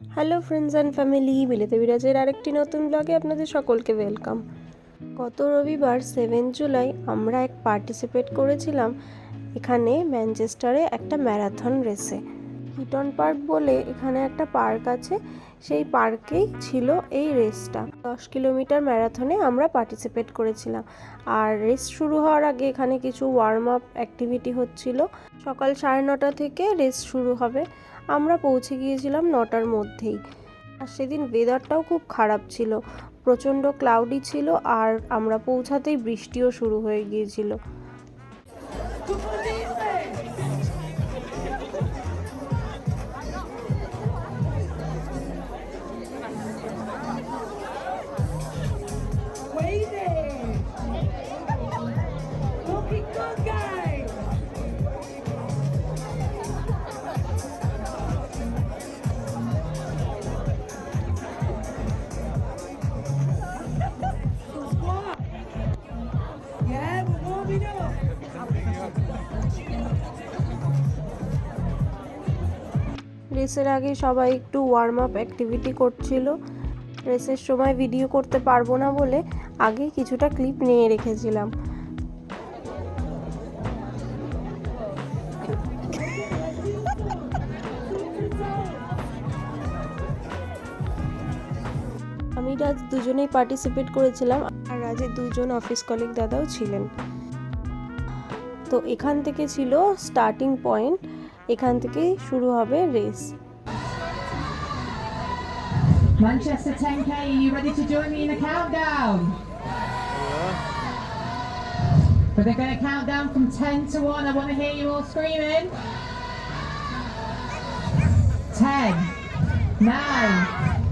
Hello friends and family বিলেতে বিরাজের আরেকটি নতুন ব্লগে আপনাদের সকলকে ওয়েলকাম গত রবিবার সেভেন জুলাই আমরা এক পার্টিসিপেট করেছিলাম এখানে ম্যানচেস্টারে একটা ম্যারাথন রেসে হিটন পার্ক বলে এখানে একটা পার্ক আছে। সেই পার্কেই ছিল এই রেসটা দশ কিলোমিটার ম্যারাথনে আমরা পার্টিসিপেট করেছিলাম। আর রেস শুরু হওয়ার আগে এখানে কিছু ওয়ার্ম আপ অ্যাক্টিভিটি হচ্ছিল। সকাল সাড়ে নটা থেকে রেস শুরু হবে। আমরা পৌঁছে গিয়েছিলাম নটার মধ্যেই। আর সেদিন ওয়েদারটাও খুব খারাপ ছিল। প্রচণ্ড ক্লাউডি ছিল আর আমরা পৌঁছাতেই বৃষ্টিও শুরু হয়ে গিয়েছিল। রেসের আগে সবাই একটু ওয়ার্ম আপ অ্যাক্টিভিটি করছিল। রেসের সময় ভিডিও করতে পারব না বলে আগে কিছুটা ক্লিপ নিয়ে রেখেছিলাম। আমি রাজ দুজনেই পার্টিসিপেট করেছিলাম আর রাজের দুজন অফিস কলিগ দাদাও ছিলেন। তো এখান থেকে ছিল স্টার্টিং পয়েন্ট এখান থেকেই শুরু হবে race Manchester 10K, are you ready to join me in the countdown? But they're going to count down from 10 to 1. I want to hear you all screaming. 10, 9,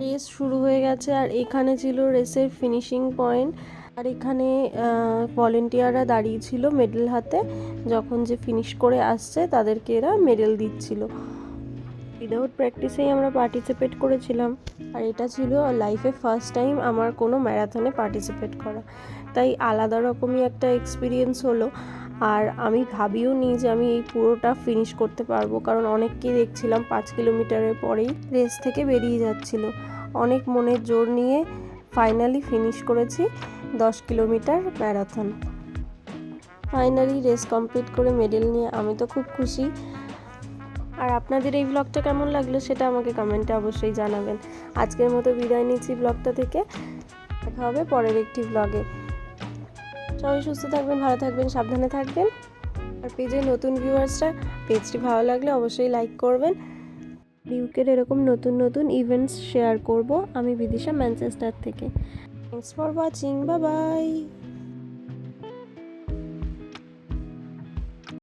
race শুরু হয়ে গেছে আর এখানে ছিল রেসের ফিনিশিং পয়েন্ট আর এখানে ভলেন্টিয়াররা দাঁড়িয়ে ছিল মেডেল হাতে। যখন যে ফিনিশ করে আসছে, তাদেরকে এরা মেডেল দিচ্ছিল। উইদাউট প্র্যাকটিসেই আমরা পার্টিসিপেট করেছিলাম। আর এটা ছিল লাইফে ফার্স্ট টাইম আমার কোনো ম্যারাথনে পার্টিসিপেট করা। তাই আলাদা রকমই একটা এক্সপিরিয়েন্স হলো। আর আমি ভাবিও নি যে আমি এই পুরোটা ফিনিশ করতে পারব। কারণ অনেককেই দেখছিলাম পাঁচ কিলোমিটারের পরেই রেস থেকে বেরিয়ে যাচ্ছিল। অনেক মনের জোর নিয়ে ফাইনালি ফিনিশ করেছি দশ kilometre marathon finally race complete করে মেডেল নিয়ে আমি তো খুব খুশি। আর আপনাদের এই ব্লগটা কেমন লাগল সেটা আমাকে কমেন্টে অবশ্যই জানাবেন। আজকের মতো বিদায় নিচ্ছি ব্লগটা থেকে। দেখা হবে পরের একটি ব্লগে সবাই সুস্থ থাকবেন, ভালো থাকবেন, সাবধানে থাকবেন। আর পেজে নতুন ভিউয়ার্সরা পেজটি ভালো লাগলে অবশ্যই লাইক করবেন। ইউকের এরকম নতুন নতুন ইভেন্টস শেয়ার করব আমি বিদিশা ম্যানচেস্টার থেকে। থ্যাংকস ফর ওয়াচিং বা বাই